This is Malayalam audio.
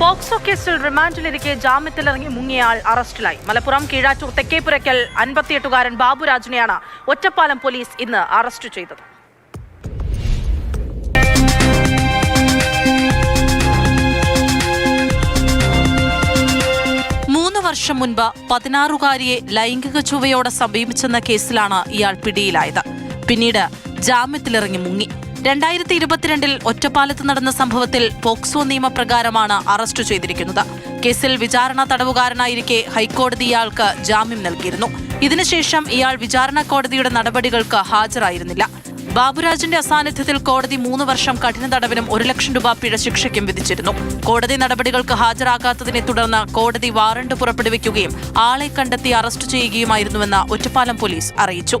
പോക്സോ കേസിൽ റിമാൻഡിലിരിക്കെ ജാമ്യത്തിലിറങ്ങി മുങ്ങിയയാൾ അറസ്റ്റിലായി. മലപ്പുറം കീഴാറ്റൂർ തെക്കേപ്പുരയ്ക്കൽ അൻപത്തിയെട്ടുകാരൻ ബാബുരാജിനെയാണ് ഒറ്റപ്പാലം പോലീസ് ഇന്ന് അറസ്റ്റ് ചെയ്തത്. മൂന്ന് വർഷം മുൻപ് പതിനാറുകാരിയെ ലൈംഗിക ചുവയോടെ സമീപിച്ചെന്ന കേസിലാണ് ഇയാൾ പിടിയിലായത്. പിന്നീട് ജാമ്യത്തിലിറങ്ങി മുങ്ങി. രണ്ടായിരത്തി ഇരുപത്തിരണ്ടിൽ ഒറ്റപ്പാലത്ത് നടന്ന സംഭവത്തിൽ പോക്സോ നിയമപ്രകാരമാണ് അറസ്റ്റ് ചെയ്തിരിക്കുന്നത്. കേസിൽ വിചാരണ തടവുകാരനായിരിക്കെ ഹൈക്കോടതി ഇയാൾക്ക് ജാമ്യം നൽകിയിരുന്നു. ഇതിനുശേഷം ഇയാൾ വിചാരണ കോടതിയുടെ നടപടികൾക്ക് ഹാജരായിരുന്നില്ല. ബാബുരാജിന്റെ അസാന്നിധ്യത്തിൽ കോടതി മൂന്ന് വർഷം കഠിന തടവിനും ഒരു ലക്ഷം രൂപ പിഴ ശിക്ഷയ്ക്കും വിധിച്ചിരുന്നു. കോടതി നടപടികൾക്ക് ഹാജരാകാത്തതിനെ തുടർന്ന് കോടതി വാറണ്ട് പുറപ്പെടുവിക്കുകയും ആളെ കണ്ടെത്തി അറസ്റ്റ് ചെയ്യുകയുമായിരുന്നുവെന്ന് ഒറ്റപ്പാലം പോലീസ് അറിയിച്ചു.